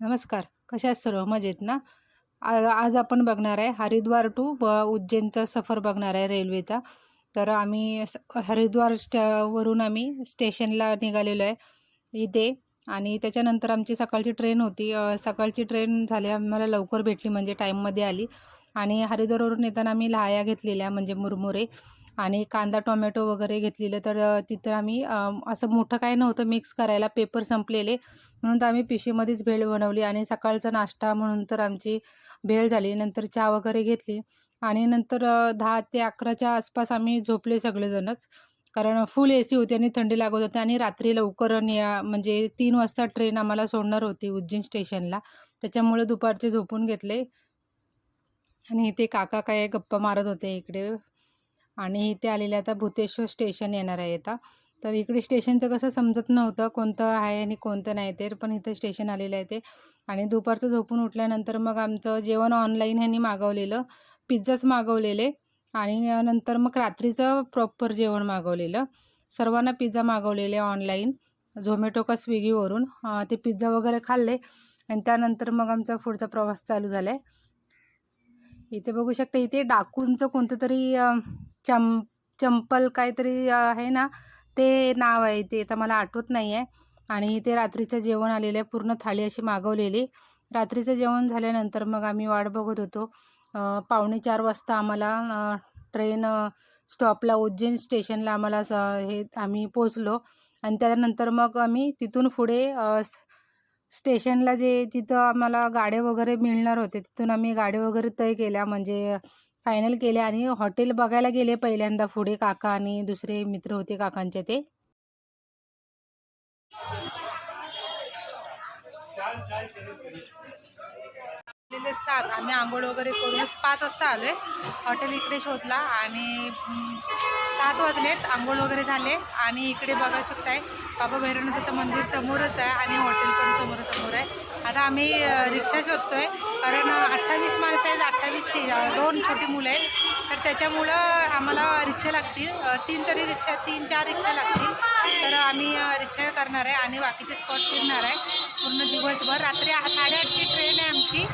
नमस्कार. कशा सर्व? मजेत ना? आ आज आपण बघणार आहे हरिद्वार टू व उज्जैनचा सफर बघणार आहे रेल्वेचा. तर आम्ही स हरिद्वार वरून आम्ही स्टेशनला निघालेलो आहे इथे आणि त्याच्यानंतर आमची सकाळची ट्रेन होती. सकाळची ट्रेन झाली आम्हाला लवकर भेटली म्हणजे टाईममध्ये आली. आणि हरिद्वारवरून येताना आम्ही लाया घेतलेल्या म्हणजे मुरमुरे. आणि कांदा टोमॅटो वगैरे घेतलेलं तर तिथं आम्ही असं मोठं काय नव्हतं मिक्स करायला पेपर संपलेले. म्हणून तर आम्ही पिशवीमध्येच भेळ बनवली आणि सकाळचा नाश्ता म्हणून तर आमची भेळ झाली. नंतर चहा वगैरे घेतली आणि नंतर दहा ते अकराच्या आसपास आम्ही झोपले सगळेजणच. कारण फुल ए सी होती आणि थंडी लागत होती आणि रात्री लवकर निया म्हणजे तीन वाजता ट्रेन आम्हाला सोडणार होती उज्जैन स्टेशनला. त्याच्यामुळे दुपारचे झोपून घेतले. आणि इथे काका काय गप्पा मारत होते इकडे. आणि इथे आलेले आता भूतेश्वर स्टेशन येणार आहे आता तर इकडे स्टेशनचं कसं समजत नव्हतं कोणतं आहे आणि कोणतं नाही ते पण इथं स्टेशन आलेलं आहे ते. आणि दुपारचं झोपून उठल्यानंतर मग आमचं जेवण ऑनलाईन ह्यांनी मागवलेलं पिझ्झाच मागवलेले आणि नंतर मग रात्रीचं प्रॉपर जेवण मागवलेलं. सर्वांना पिझ्झा मागवलेले ऑनलाईन झोमॅटो का स्विगीवरून. ते पिझ्झा वगैरे खाल्ले आणि त्यानंतर मग आमचा पुढचा प्रवास चालू झाला आहे इथे बघू शकता इथे डाकूंचं कोणतं तरी चम चंपल काहीतरी आहे ना ते नाव आहे ते आता मला आठवत नाही आहे आणि इथे रात्रीचं जेवण आलेलं आहे पूर्ण थाळी अशी मागवलेली. रात्रीचं जेवण झाल्यानंतर मग आम्ही वाट बघत होतो. पावणे चार वाजता आम्हाला ट्रेन स्टॉपला उज्जैन स्टेशनला आम्हाला स हे आम्ही पोचलो आणि त्यानंतर मग आम्ही तिथून पुढे स्टेशनला जे जिथं आम्हाला गाड्या वगैरे मिळणार होते तिथून आम्ही गाड्या वगैरे तय केल्या. म्हणजे फायनल केल्या आणि हॉटेल बघायला गेले पहिल्यांदा. पुढे काका आणि दुसरे मित्र होते काकांचे ते. सात आम्ही आंघोळ वगैरे करून पाच वाजता आलो आहे हॉटेल इकडे शोधला आणि सात वाजलेत. आंघोळ वगैरे झाले. आणि इकडे बघा शकताय बाबा भैरवनाथाचं मंदिर समोरच आहे आणि हॉटेल पण समोर समोर आहे. आता आम्ही रिक्षा शोधतोय. कारण अठ्ठावीस माणसं आहेत अठ्ठावीस ती दोन छोटी मुलं आहेत. तर त्याच्यामुळं आम्हाला रिक्षा लागतील. तीन तरी रिक्षा तीन चार रिक्षा लागतील. तर आम्ही रिक्षा करणार आहे आणि बाकीचे स्पॉट फिरणार आहे. पूर्ण दिवसभर. रात्री साडेआठची ट्रेन आहे आमची.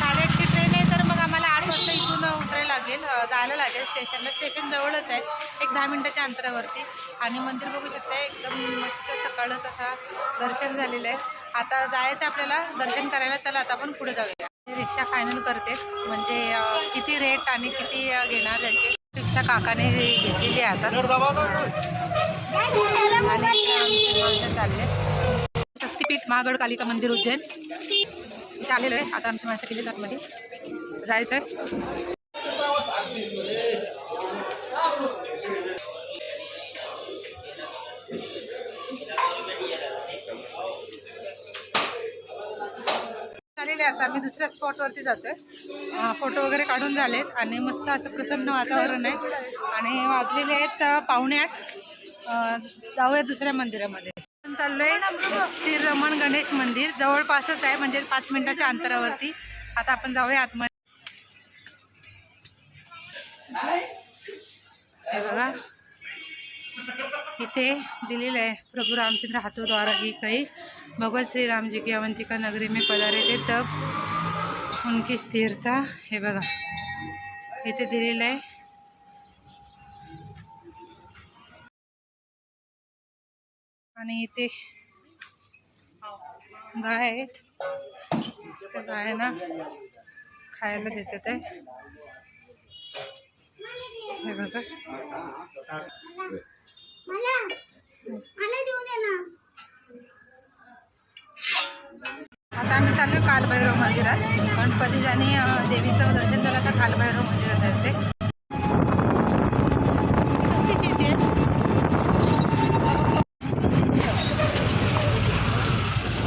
साडेआठची ट्रेन आहे तर मग आम्हाला आठ वाजता इथून उतरायला लागेल. जायला लागेल स्टेशनला स्टेशन जवळच आहे एक दहा मिनटाच्या अंतरावरती. आणि मंदिर बघू शकता एकदम मस्त सकाळच असा दर्शन झालेलं आहे. आता जायचं आपल्याला दर्शन करायला. चला आता आपण पुढे जाऊया. रिक्षा फायनल करते. म्हणजे किती रेट आणि किती घेणार याची. रिक्षा काकाने घेतलेली आहे आता. आणि चालले शक्तिपीठ महागड कालिका मंदिर उज्जैन. इथे आलेलो आहे. आता आमची माणसं केली आतमध्ये जायचं आहे झालेले आता. आम्ही दुसऱ्या स्पॉटवरती जातोय. आहे फोटो वगैरे काढून झालेत आणि मस्त असं प्रसन्न वातावरण आहे. आणि वाजलेले आहेत अं, पावणे आठ. जाऊया दुसऱ्या मंदिरामध्ये. चाललोय. स्थिर रमण गणेश मंदिर. जवळपासच आहे म्हणजे पाच मिनिटाच्या अंतरावरती. आता आपण जाऊया आतमध्ये. हे बघा. इथे दिलेलं आहे प्रभू रामचंद्र हाथों द्वारा ही कही. भगवत श्री जी की अवंतिका नगरी में पधारे ते तब उनकी स्थिरता. हे बघा. इथे दिलेलं आहे. आणि इथे गाय आहेत. त्या गायांना खायला देतात आहे हे बघा. आता आम्ही चाललो कालभैरव मंदिरात. गणपती आणि देवीचं दर्शन झालं तर कालभैरव मंदिरात जायचंय कसली शेती आहे?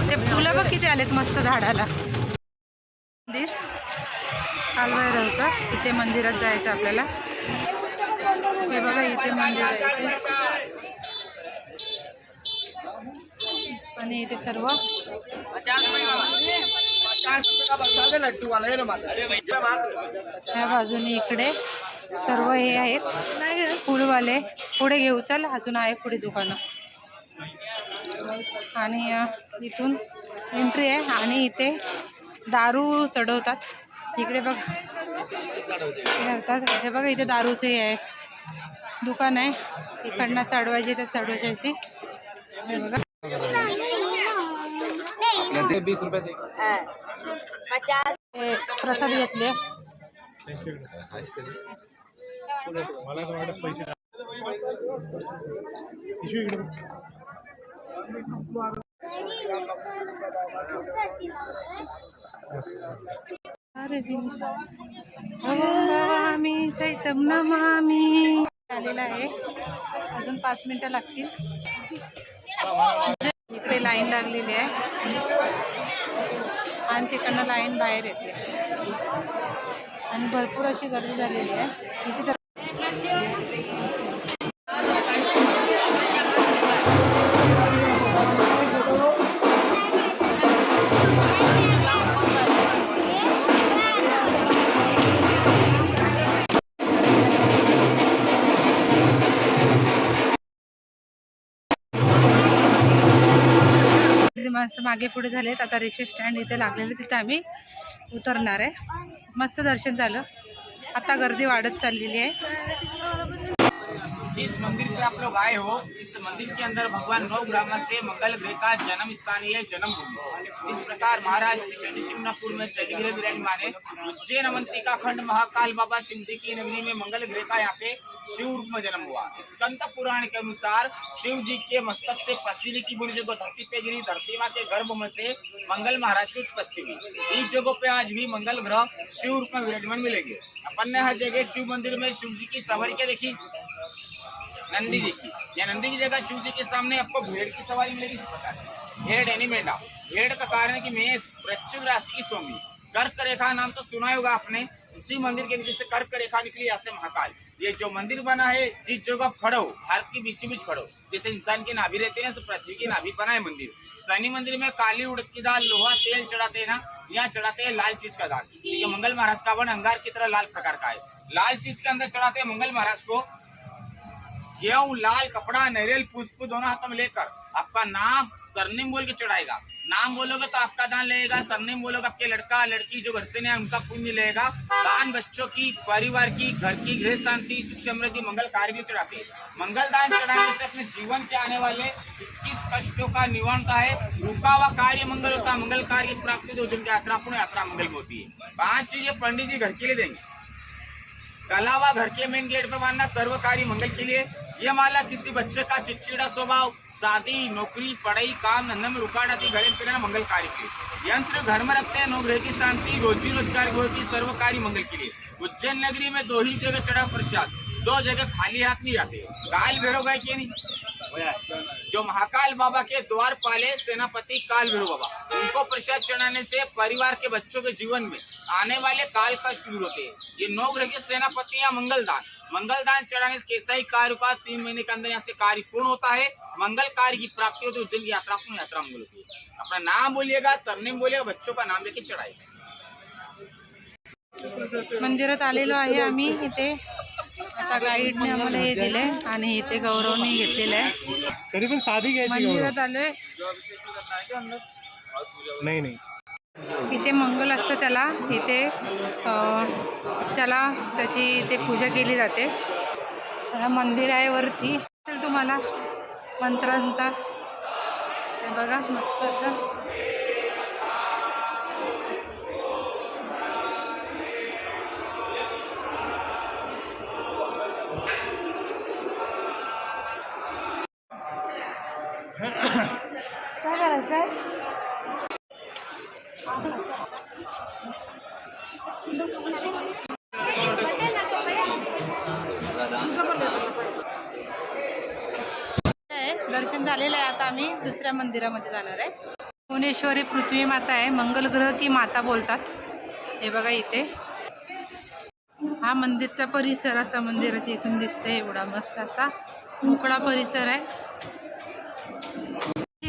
ते फुलं बघ किती आलेत मस्त झाडाला मंदिर कालभैरवचं इथे मंदिरात जायचं आपल्याला. हे बघा इथे मंदिर आहे इथे. आणि इथे सर्व. त्या बाजूने इकडे सर्व हे आहेत. फुलवाले. पुढे घेऊ चल. अजून आहे पुढे दुकानं. आणि इथून एंट्री आहे. आणि इथे दारू चढवतात. इकडे बघ. हे बघा इथे दारूचे हे आहे. दुकान आहे. इकडनं चढवायची तर चढवायची. हे बघा. प्रसाद घेतले. अरे नमामि सैतम नमामी आलेला आहे अजून पाच मिनिटं लागतील इकडे लाईन लागलेली आहे. आणि तिकडनं लाईन बाहेर येते. आणि भरपूर अशी गर्दी झालेली आहे. किती तर मस्त मागे पुढे झालेत आता रिक्षा स्टँड इथे लागलेले तिथे आम्ही उतरणार आहे. मस्त दर्शन झालं. आता गर्दी वाढत चाललेली आहे. जिस मंदिर पे आप लोग आए हो, इस मंदिर के अंदर भगवान नौ ब्राह्मण से मंगल, ग्रह का जन्म स्थानीय जन्म इस प्रकार के शनि शिंगणापुर में सजगिरे विराजमान है उज्जैन अवंतिका खंड महाकाल, बाबा सिंधी की नगरी में मंगल, ग्रह का यहाँ पे शिव रूप में जन्म हुआ। स्कंद पुराण के अनुसार शिव जी के मस्तक से पसीली की बुरी जगह धरती पे गिरी। धरती माँ के गर्भ में से मंगल महाराज की उत्पत्ति हुई। इस जगह पे आज भी मंगल, ग्रह, शिव रूप में विराजमान मिलेंगे। अपन ने हर जगह शिव मंदिर में शिव जी की सवारी क्या देखी। नंदी जी की। या नंदी की जगह शिव जी के सामने आपको भेड़ की सवारी मिलेगी प्रकार भेड़ यानी मेढा भेड़ का कारण कि मेष वृश्चिक राशि की स्वामी कर्क रेखा नाम तो सुना होगा आपने। उसी मंदिर के नीचे से कर्क रेखा निकली यहाँ से महाकाल। ये जो मंदिर बना है, जिस जगह खड़ो भारत के बीच बीच खड़ो। जैसे इंसान की नाभि रहते हैं तो पृथ्वी की नाभि बना है मंदिर। शनि मंदिर में काली उड़द की दाल, लोहा, तेल चढ़ाते हैं ना, यहाँ चढ़ाते हैं लाल चीज़ का दाल। ये मंगल महाराज का वन अंगार की तरह लाल प्रकार का है। लाल चीज़ के अंदर चढ़ाते हैं मंगल महाराज को गेहूँ, लाल कपड़ा, नारियल, पुष्प दोनों हाथों में लेकर आपका नाम सरनेम बोल के चढ़ाएगा। नाम बोलोगे तो आपका दान लेगा सरनेम बोलोगे आपके लड़का, लड़की जो घर से नहीं उनका पुण्य लेगा दान बच्चों की, परिवार की, घर की गृह शांति, सुख समृद्धि, मंगल कार्य भी चढ़ाती है। मंगल दान चढ़ाने से अपने जीवन के आने वाले इक्कीस कष्टों का निवारण होता है। रुका हुआ कार्य मंगल होता है। मंगल कार्य प्राप्ति दो दिन की यात्रा पूर्ण यात्रा मंगल में होती है। पाँच चीज़ें पंडित जी घर के लिए देंगे। अलावा घर के मेन गेट पर बांधना सर्वकारी मंगल के लिए। यह माला किसी बच्चे का चिड़चिड़ा स्वभाव, शादी, नौकरी, पढ़ाई, काम धंधे में रुकावट आती घरे पे मंगल कार्य के यंत्र घर में रखते हैं, नौ ग्रह की शांति, रोजी रोज़गार होती सर्वकारी मंगल के लिए। उज्जैन नगरी में दो ही जगह चढ़ा प्रसाद, दो जगह खाली हाथ नहीं जाते घायल भैरव गए के नहीं? जो महाकाल बाबा के द्वार पाले सेनापति काल भैरव बाबा। उनको प्रसाद चढ़ाने से परिवार के बच्चों के जीवन में आने वाले काल कष्ट दूर होते हैं। ये नौ ग्रह के सेनापति या मंगलदान। मंगलदान चढ़ाने कैसा ही कार्य का तीन महीने के अंदर यहाँ से कार्य पूर्ण होता है। मंगल कार्य की प्राप्ति होती है, उज्जैन की यात्रा पूर्ण यात्रा मंगल होती है। अपना नाम बोलिएगा, सरनेम बोलिएगा, बच्चों का नाम लेके चढ़ाएगा मंदिरात आलेलो आहे आता गाईडने आम्हाला हे दिले आणि इथे गौरवने घेतलेलं आहे तरी पण साधी घ्यायची मंदिरात आलोय? नाही नाही. इथे मंगल असतं त्याला. इथे त्याला त्याची इथे पूजा केली जाते. हा मंदिर आहे वरती. तर तुम्हाला मंत्रांचा. बघा मस्त मंदिरामध्ये जाणार आहे. भुवनेश्वरी पृथ्वी माता आहे. मंगल ग्रह की माता बोलतात. हे बघा इथे. हा मंदिरचा परिसर असा मंदिराच्या इथून दिसतोय. एवढा मस्त असा मोकळा परिसर आहे.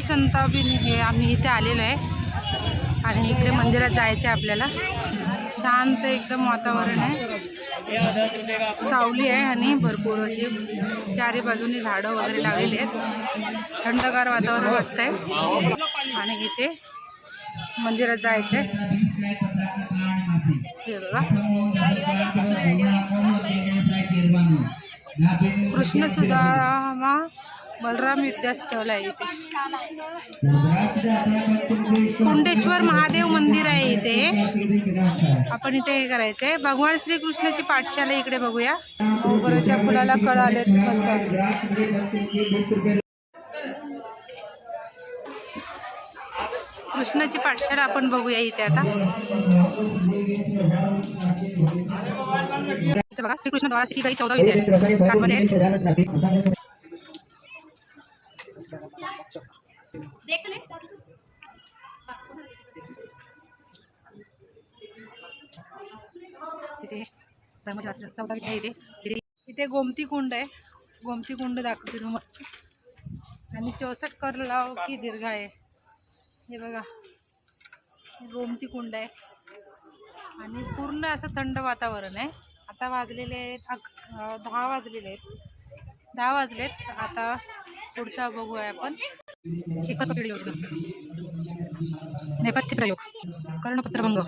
संतापिनी हे आम्ही इथे आलेलो आहे. आणि इकडे मंदिरात जायचं आहे आपल्याला. शांत एकदम वातावरण आहे. सावली आहे आणि भरपूर अशी चारी बाजूनी झाडं वगैरे लावलेली आहेत. थंडगार वातावरण वाटतंय. आणि इथे मंदिरात जायचंय. हे बघा. कृष्ण सुदामा बलराम विद्यास्थळ आहे इथे. कुंडेश्वर महादेव मंदिर आहे इथे. आपण इथे हे करायचंय. भगवान श्रीकृष्णाची पाठशाला इकडे बघूया. मोगऱ्याच्या फुलाला कळ आलेत मस्त. कृष्णाची पाठशाला आपण बघूया इथे आता. बघा श्रीकृष्ण द्वारा ही काही चौदा विद्या आहेत. त्यामध्ये इथे धर्मशास्त्र चौदा इथे. इथे गोमती कुंड आहे. गोमती कुंड दाखवते तुम्हाला. आणि चौसष्ट कर लाव की दीर्घ आहे. हे बघा. गोमती कुंड आहे. आणि पूर्ण असं थंड वातावरण आहे. आता वाजलेले आहेत अक दहा वाजलेले आहेत. दहा वाजलेत. आता पुढचा बघूया आपण. शिखरपत्र योजना नेपथ्य प्रयोग कर्णपत्रभंग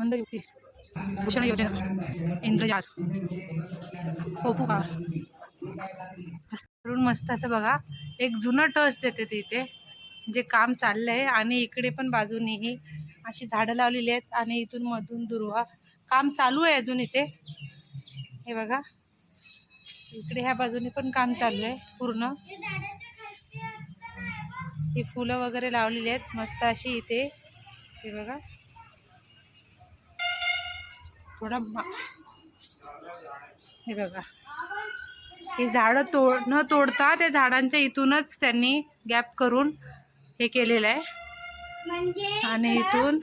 मंदयुक्ती भूषण योजना इंद्रजाल पोपुकार मस्त असं बघा एक जुनं टच देते ते इथे. जे काम चाललं आहे आणि इकडे पण बाजूनीही अशी झाडं लावलेली आहेत आणि इथून मधून दुर्वा. काम चालू आहे अजून इथे. हे बघा. इकडे ह्या बाजूने पण काम चालू आहे पूर्ण. ही फुलं वगैरे लावलेली आहेत. मस्त अशी इथे. हे बघा. थोडा हे बघा. हे झाडं तोड न तोडता त्या झाडांच्या इथूनच त्यांनी गॅप करून हे केलेलं आहे. आणि इथून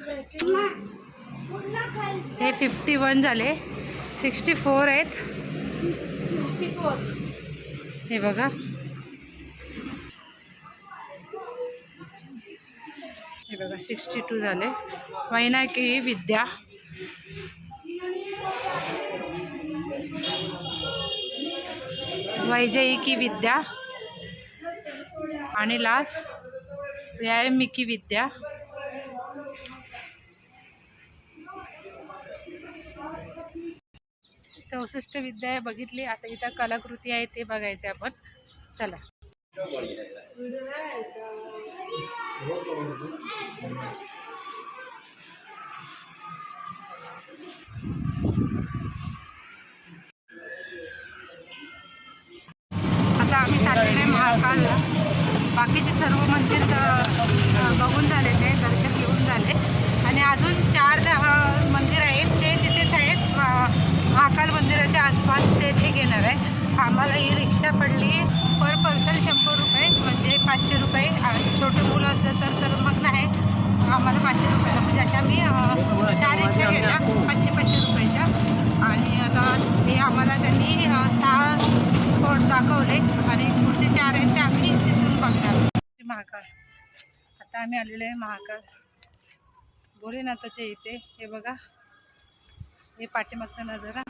हे फिफ्टी वन झाले. सिक्स्टी फोर आहेत हे बघा. बघा सिक्स्टी टू झाले वैनाकी विद्या. वैजयिकी विद्या. आणि लास्ट व्यायामिकी विद्या. चौसष्ट विद्या आहे बघितली. आता इथं कलाकृती आहे ते बघायचे आपण. चला. आता आम्ही चाललेलो आहे महाकालला. बाकीचे सर्व मंदिर बघून झाले ते दर्शन घेऊन झाले. आणि अजून चार दहा मंदिर आहेत. ते तिथेच आहेत. महाकाल मंदिराच्या आसपास ते ते घेणार आहे. आम्हाला ही रिक्षा पडली. पर पर्सन शंभर पाचशे रुपये आणि छोटे मुलं असलं तर तर मग नाही. आम्हाला पाचशे रुपये म्हणजे अशा मी चार रिक्षा गेल्या पाचशे पाचशे रुपयाच्या. आणि आता हे आम्हाला त्यांनी सहा स्पॉट दाखवले. आणि पुढचे चार आहेत ते आम्ही तिथून बघणार. महाकाळ आता आम्ही आलेलो आहे महाकाळ भोलेनाथाच्या इथे. हे बघा. हे पाठीमागचा नजारा.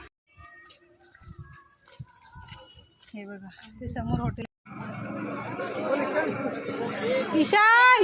हे बघा. ते समोर हॉटेल ঈশান